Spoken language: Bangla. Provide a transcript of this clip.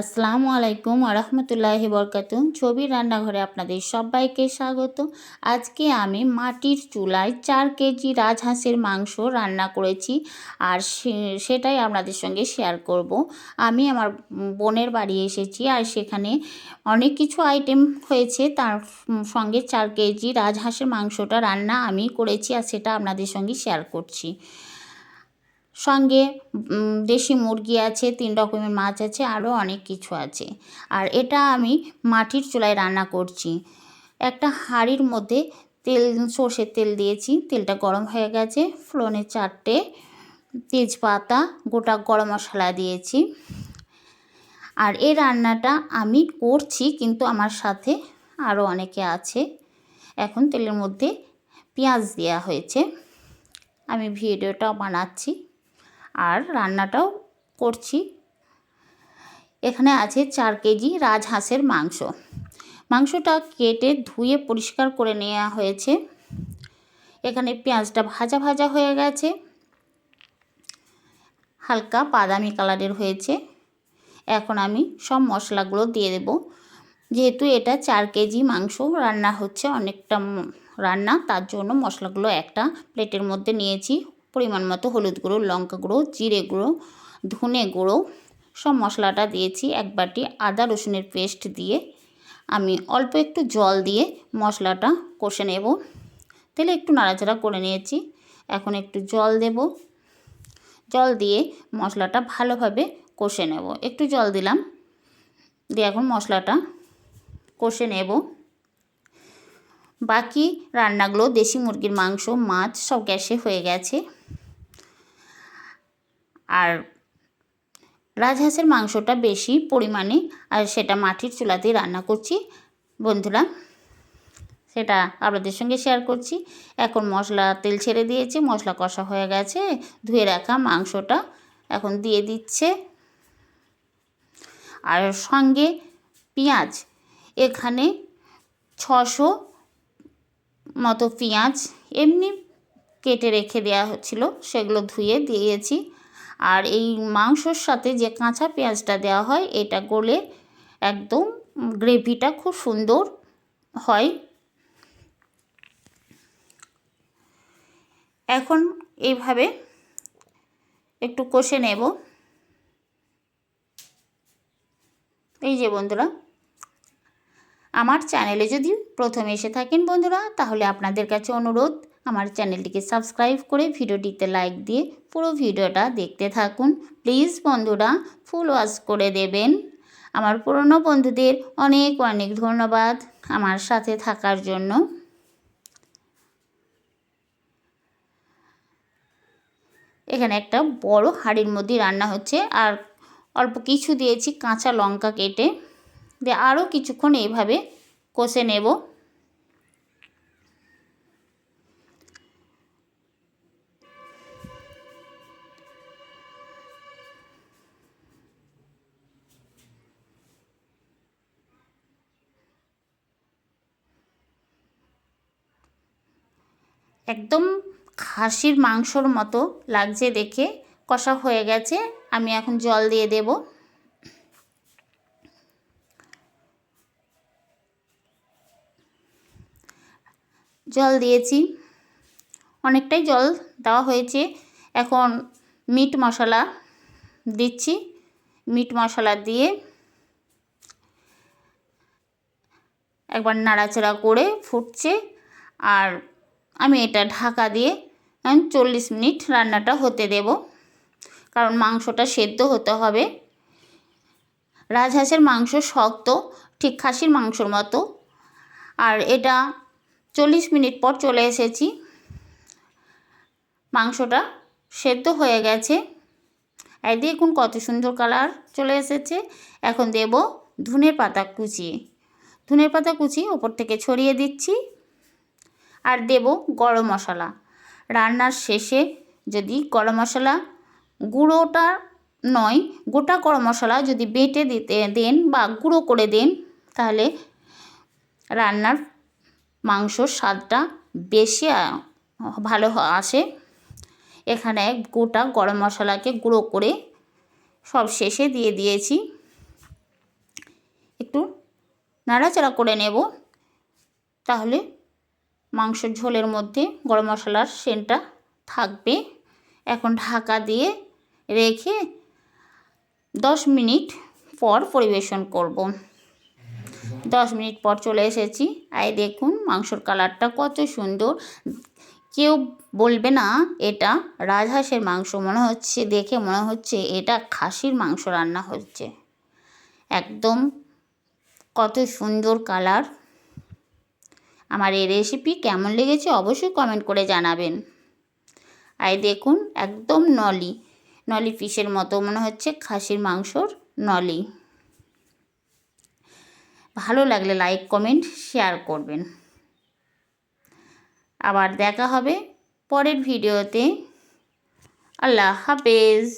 আসসালামু আলাইকুম আরহামতুল্লাহি বরকাতুম ছবি রান্নাঘরে আপনাদের সবাইকে স্বাগত। আজকে আমি মাটির চুলায় চার কেজি রাজহাঁসের মাংস রান্না করেছি আর সেটাই আপনাদের সঙ্গে শেয়ার করব। আমি আমার বোনের বাড়ি এসেছি আর সেখানে অনেক কিছু আইটেম হয়েছে। তার সঙ্গে চার কেজি রাজহাঁসের মাংসটা রান্না আমি করেছি আর সেটা আপনাদের সঙ্গে শেয়ার করছি। সঙ্গে দেশি মুরগি আছে, তিন রকমের মাছ আছে, আরও অনেক কিছু আছে। আর এটা আমি মাটির চুলায় রান্না করছি। একটা হাঁড়ির মধ্যে তেল, সর্ষের তেল দিয়েছি, তেলটা গরম হয়ে গেছে। ফোড়নে চারটে তেজপাতা, গোটা গরম মশলা দিয়েছি। আর এই রান্নাটা আমি করছি, কিন্তু আমার সাথে আরও অনেকে আছে। এখন তেলের মধ্যে পেঁয়াজ দেওয়া হয়েছে। আমি ভিডিওটা বানাচ্ছি। আর রান্নাটাও করছি। এখানে আছে চার কেজি রাজহাঁসের মাংস। মাংসটা কেটে ধুয়ে পরিষ্কার করে নেওয়া হয়েছে। এখানে পেঁয়াজটা ভাজা ভাজা হয়ে গেছে। হালকা বাদামি কালারের হয়েছে। এখন আমি সব মশলাগুলো দিয়ে দেব। যেহেতু এটা চার কেজি মাংস, রান্না হচ্ছে অনেকটা রান্না, তার জন্য মশলাগুলো একটা প্লেটের মধ্যে নিয়েছি। পরিমাণ মতো হলুদ গুঁড়ো, লঙ্কা গুঁড়ো, জিরে গুঁড়ো, ধনে গুঁড়ো, সব মশলাটা দিয়েছি। এক বাটি আদা রসুনের পেস্ট দিয়ে আমি অল্প একটু জল দিয়ে মশলাটা কষে নেব। তাহলে একটু নাড়াচাড়া করে নিয়েছি। এখন একটু জল দেব। জল দিয়ে মশলাটা ভালোভাবে কষে নেব। একটু জল দিলাম। দিয়ে এখন মশলাটা কষে নেব। বাকি রান্নাগুলো দেশি মুরগির মাংস, মাছ সব গ্যাসে হয়ে গেছে। আর রাজহাঁসের মাংসটা বেশি পরিমাণে, আর সেটা মাটির চুলাতেই রান্না করছি। বন্ধুরা, সেটা আপনাদের সঙ্গে শেয়ার করছি। এখন মশলা, তেল ছেড়ে দিয়েছে, মশলা কষা হয়ে গেছে। ধুয়ে রাখা মাংসটা এখন দিয়ে দিচ্ছে। আর সঙ্গে পেঁয়াজ, এখানে ছশো মতো পেঁয়াজ এমনি কেটে রেখে দেওয়া হচ্ছিল, সেগুলো ধুয়ে দিয়েছি। আর এই মাংসর সাথে যে কাঁচা পেঁয়াজটা দেওয়া হয়, এটা গলে একদম গ্রেভিটা খুব সুন্দর হয়। এখন এইভাবে একটু কষে নেব। এই যে বন্ধুরা আমার চ্যানেলে যদি প্রথমে এসে থাকেন বন্ধুরা, তাহলে আপনাদের কাছে অনুরোধ, আমার চ্যানেলটিকে সাবস্ক্রাইব করে ভিডিওটিতে লাইক দিয়ে পুরো ভিডিওটা দেখতে থাকুন। প্লিজ বন্ধুরা, ফুল ওয়াশ করে দেবেন। আমার পুরনো বন্ধুদের অনেক অনেক ধন্যবাদ আমার সাথে থাকার জন্য। এখানে একটা বড় হাঁড়ির মধ্যে রান্না হচ্ছে, আর অল্প কিছু দিয়েছি কাঁচা লঙ্কা কেটে। দিয়ে আরও কিছুক্ষণ এইভাবে কষে নেব। একদম খাসির মাংসর মতো লাগছে দেখে। কষা হয়ে গেছে, আমি এখন জল দিয়ে দেব। জল দিয়েছি। অনেকটাই জল দেওয়া হয়েছে। এখন মিট মশলা দিচ্ছি। মিট মশলা দিয়ে একবার নাড়াচাড়া করে ফুটছে। আর আমি এটা ঢাকা দিয়ে চল্লিশ মিনিট রান্নাটা হতে দেব। কারণ মাংসটা সেদ্ধ হতে হবে। রাজহাঁসের মাংস শক্ত, ঠিক খাসির মাংসর মতো। আর এটা চল্লিশ মিনিট পর চলে এসেছি। মাংসটা সেদ্ধ হয়ে গেছে। এই দেখুন কত সুন্দর কালার চলে এসেছে। এখন দেব ধুনের পাতা কুচি। ধুনের পাতা কুচি ওপর থেকে ছড়িয়ে দিচ্ছি আর দেব গরম মশলা। রান্নার শেষে যদি গরম মশলা গুঁড়োটা নয়, গোটা গরম মশলা যদি বেটে দিতে দেন বা গুঁড়ো করে দেন, তাহলে রান্নার মাংসর স্বাদটা বেশি ভালো আসে। এখানে গোটা গরম মশলাকে গুঁড়ো করে সব শেষে দিয়ে দিয়েছি। একটু নাড়াচাড়া করে নেব। তাহলে মাংসের ঝোলের মধ্যে গরম মশলার সেন্টটা থাকবে। এখন ঢাকা দিয়ে রেখে দশ মিনিট পর পরিবেশন করব। দশ মিনিট পর চলে এসেছি। আই দেখুন মাংসর কালারটা কত সুন্দর। কেউ বলবে না, এটা রাজহাঁসের মাংস মনে হচ্ছে, দেখে মনে হচ্ছে এটা খাসির মাংস রান্না হচ্ছে। একদম কত সুন্দর কালার। আমার এই রেসিপি কেমন লেগেছে অবশ্যই কমেন্ট করে জানাবেন। আই দেখুন একদম নলি নলি পিসের মতো মনে হচ্ছে খাসির মাংসর নলি। ভালো লাগলে লাইক কমেন্ট শেয়ার করবেন। আবার দেখা হবে পরের ভিডিওতে। আল্লাহ হাফেজ।